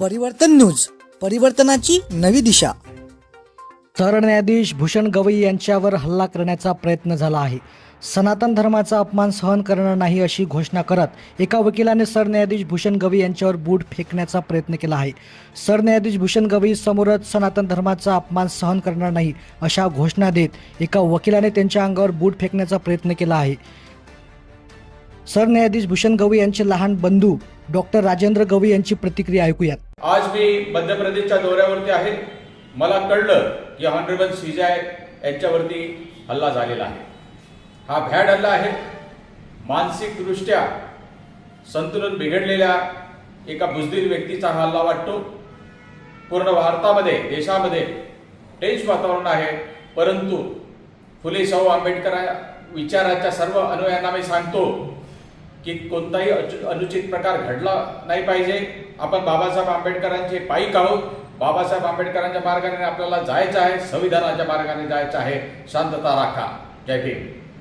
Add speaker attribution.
Speaker 1: परिवर्तन न्यूज परिवर्तनाची नवी दिशा. सरन्यायाधीश भूषण गवई यांच्यावर हल्ला करण्याचा प्रयत्न झाला आहे. सनातन धर्माचा अपमान सहन करणार नाही अशी घोषणा करत एका वकिलाने सरन्यायाधीश भूषण गवई यांच्यावर बूट फेकण्याचा प्रयत्न केला आहे. सरन्यायाधीश भूषण गवई समोरच सनातन धर्माचा अपमान सहन करणार नाही अशा घोषणा देत एका वकिलाने त्यांच्या अंगावर बूट फेकण्याचा प्रयत्न केला आहे. सरन्यायाधीश भूषण गवई यांचे लहान बंधू डॉक्टर राजेंद्र गवई यांची प्रतिक्रिया ऐकूयात.
Speaker 2: आज मी मध्य प्रदेशच्या दौऱ्यावरती आहे. मला कळलं की ऑनरेबल सीजाय यांच्यावरती हल्ला झालेला आहे. हा भॅड हल्ला आहे. मानसिकदृष्ट्या संतुलन बिघडलेल्या एका बुजदील व्यक्तीचा हा हल्ला वाटतो. पूर्ण भारतामध्ये देशामध्ये टेन्स वातावरण आहे. परंतु फुले शाहू आंबेडकर विचाराच्या सर्व अनुयायांना मी सांगतो की कोणताही अनुचित प्रकार घडला नाही पाहिजे. आपण बाबासाहेब आंबेडकरांचे पायी आहोत. बाबासाहेब आंबेडकरांच्या मार्गाने आपल्याला जायचं आहे. संविधानाच्या मार्गाने जायचं आहे. शांतता राखा. जय भीम.